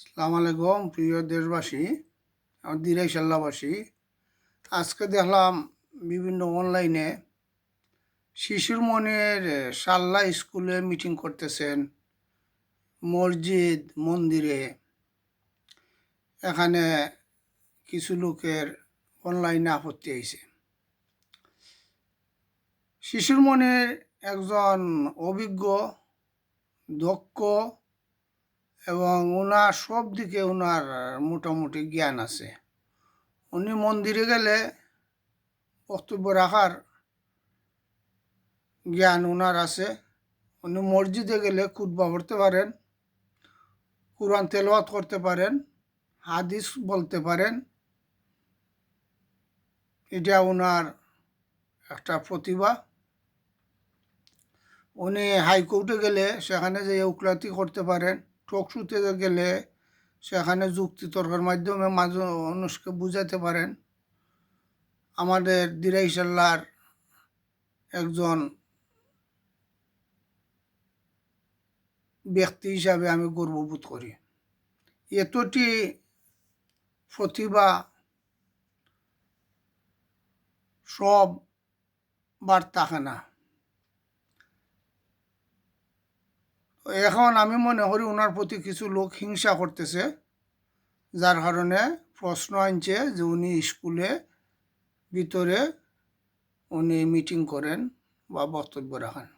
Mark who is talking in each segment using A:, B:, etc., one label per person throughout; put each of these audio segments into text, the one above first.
A: সালাম আলাইকুম, প্রিয় দেশবাসী, আমার দিরাই সাল্লাবাসী আজকে দেখলাম বিভিন্ন অনলাইনে শিশুর মনের সাল্লা স্কুলে মিটিং করতেছেন মসজিদ মন্দিরে। এখানে কিছু লোকের অনলাইনে আপত্তি আইছে। শিশুর মনের একজন অভিজ্ঞ, দক্ষ এবং ওনার সব দিকে ওনার মোটামুটি জ্ঞান আছে। উনি মন্দিরে গেলে বক্তব্য রাখার জ্ঞান ওনার আছে। উনি মসজিদে গেলে খুতবা পড়তে পারেন, কোরআন তেলাওয়াত করতে পারেন, হাদিস বলতে পারেন। এটা ওনার একটা প্রতিভা। উনি হাইকোর্টে গেলে সেখানে যে উকলাতি করতে পারেন। টকশুতে গেলে সেখানে যুক্তি তর্কের মাধ্যমে মানুষকে বুঝাতে পারেন। আমাদের দিরাইশাল্লার একজন ব্যক্তি হিসাবে আমি গর্ববোধ করি। এতটি প্রতিভা সব বার থাকে না এখন আমি মনে করি ওনার প্রতি কিছু লোক হিংসা করতেছে, যার কারণে প্রশ্ন আনছে যে উনি স্কুলে ভিতরে উনি মিটিং করেন বা বক্তব্য রাখেন।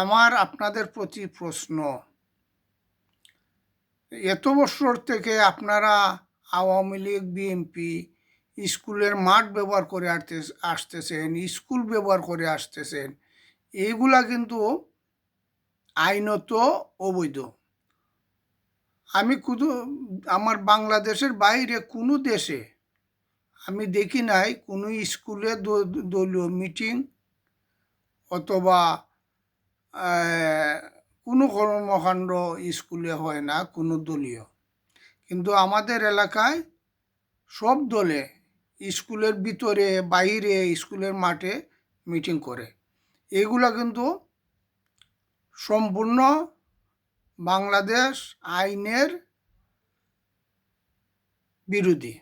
A: আমার আপনাদের প্রতি প্রশ্ন, এত বছর থেকে আপনারা আওয়ামী লীগ বিএনপি স্কুলের মাঠ ব্যবহার করে আসতে আসতেছেন, স্কুল ব্যবহার করে আসতেছেন, এইগুলা কিন্তু আইনত অবৈধ। আমি শুধু আমার বাংলাদেশের বাইরে কোনো দেশে আমি দেখি নাই কোনো স্কুলে দলীয় মিটিং অথবা কোনো কর্মকাণ্ড স্কুলে হয় না, কোনো দলীয়। কিন্তু আমাদের এলাকায় সব দলে স্কুলের ভিতরে, বাইরে স্কুলের মাঠে মিটিং করে। এগুলা কিন্তু সম্পূর্ণ বাংলাদেশ আইনের বিরোধী।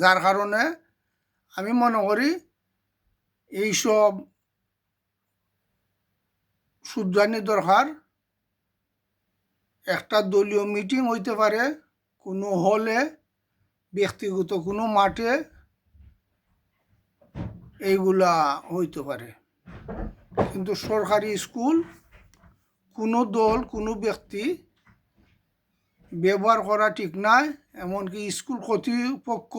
A: যার কারণে আমি মনে করি এইসব শুদ্ধানি দরকার। একটা দলীয় মিটিং হইতে পারে, কোনো হলে, ব্যক্তিগত কোনো মাঠে, এইগুলা হইতে পারে। কিন্তু সরকারি স্কুল, কোনো দল, কোনো ব্যক্তি ব্যবহার করা ঠিক নয় এমনকি স্কুল কর্তৃপক্ষ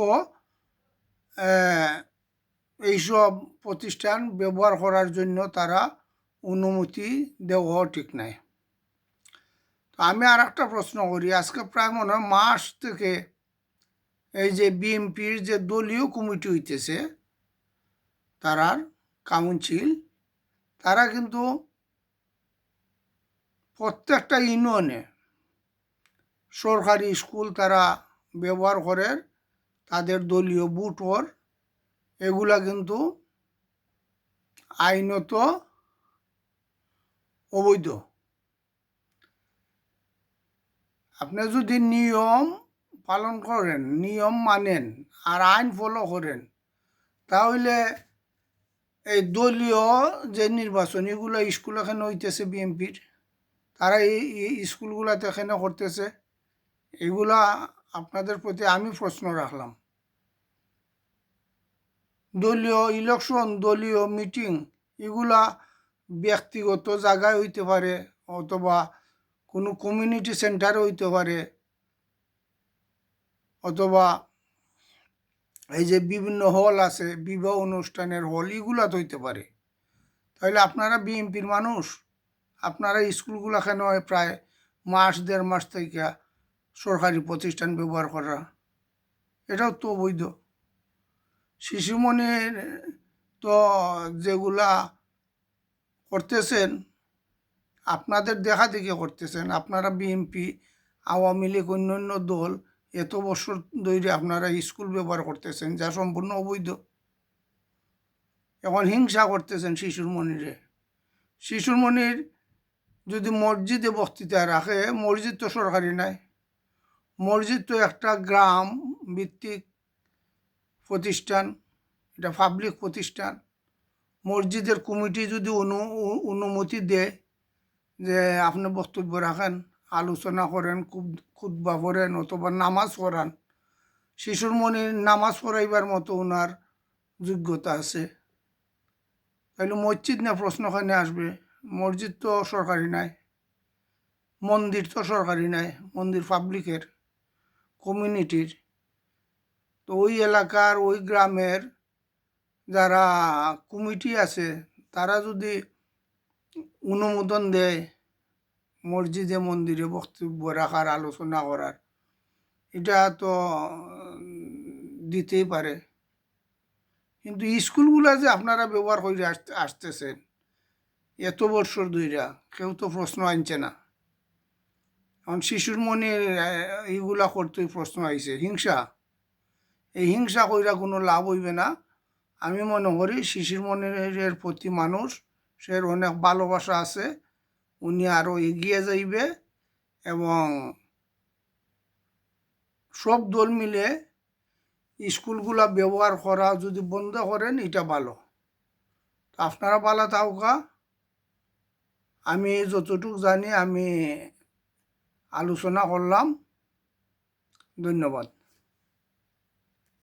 A: এইসব প্রতিষ্ঠান ব্যবহার করার জন্য তারা অনুমতি দেওয়া ঠিক নাই। তো আমি আর একটা প্রশ্ন করি, আজকে প্রায় মনে হয় মাস থেকে এই যে বিএমপির যে দলীয় কমিটি হইতেছে, তারার কাউন্সিল তারা কিন্তু প্রত্যেকটা ইউনিয়নে সরকারি স্কুল তারা ব্যবহার করে, তাদের দলীয় বুটর এগুলা কিন্তু আইনত অবৈধ। আপনি যদি নিয়ম পালন করেন, নিয়ম মানেন আর আইন ফলো করেন, তাহলে এই দলীয় যে নির্বাচন এগুলো স্কুল এখানে হইতেছে বিএমপির তারা এই স্কুলগুলাতে এখানে করতেছে। এগুলা আপনাদের প্রতি আমি প্রশ্ন রাখলাম। দলীয় ইলেকশন দলীয় মিটিং এগুলা ব্যক্তিগত জায়গায় হইতে পারে অথবা কোনো কমিউনিটি সেন্টারে হইতে পারে। অথবা এই যে বিভিন্ন হল আছে, বিবাহ অনুষ্ঠানের হল, এগুলা তো হইতে পারে। তাহলে আপনারা বিএনপির মানুষ, আপনারা স্কুলগুলো কেন প্রায় মাস, দেড় মাস থেকে সরকারি প্রতিষ্ঠান ব্যবহার করা? এটাও তো বৈধ শিশুমণির তো যেগুলা করতেছেন, আপনাদের দেখা দেখে করতেছেন। আপনারা বিএনপি, আওয়ামী লীগ, অন্যান্য দল এত বছর ধরে আপনারা স্কুল ব্যবহার করতেছেন, যা সম্পূর্ণ অবৈধ। এখন হিংসা করতেছেন শিশুর মনিরে। শিশুর মনির যদি মসজিদে বক্তৃতা রাখে, মসজিদ তো সরকারি নাই। মসজিদ তো একটা গ্রাম ভিত্তিক প্রতিষ্ঠান, এটা পাবলিক প্রতিষ্ঠান। মসজিদের কমিটি যদি অনু, অনুমতি দেয় যে আপনি বক্তব্য রাখেন আলোচনা করেন খুদ্া পড়েন অথবা নামাজ পড়ান। শিশুর মনে নামাজ পড়াইবার মতো ওনার যোগ্যতা আছে। তাহলে মসজিদ না প্রশ্নখানে আসবে? মসজিদ তো সরকারি নাই, মন্দির তো সরকারি নাই, মন্দির পাবলিকের, কমিউনিটির। তো ওই এলাকার, ওই গ্রামের যারা কমিটি আছে, তারা যদি অনুমোদন দেয় মসজিদে মন্দিরে বক্তব্য রাখার, আলোচনা করার, এটা তো দিতেই পারে। কিন্তু স্কুলগুলা যে আপনারা ব্যবহার করে আসতে আসতেছেন, এত বছর ধইরা কেউ তো প্রশ্ন আনছে না। এখন শিশুর মনে এইগুলা করতেই প্রশ্ন আইছে, হিংসা। এই হিংসা কইরা কোনো লাভ হইবে না। আমি মনে করি শিশুর মনের প্রতি মানুষ, সে অনেক ভালোবাসা আছে উনি আরও এগিয়ে যাইবে এবং সব দল মিলে স্কুলগুলা ব্যবহার করা যদি বন্ধ করেন, এটা ভালো। আপনারা ভালো থাকা। আমি যতটুকু জানি, আমি আলোচনা করলাম। ধন্যবাদ।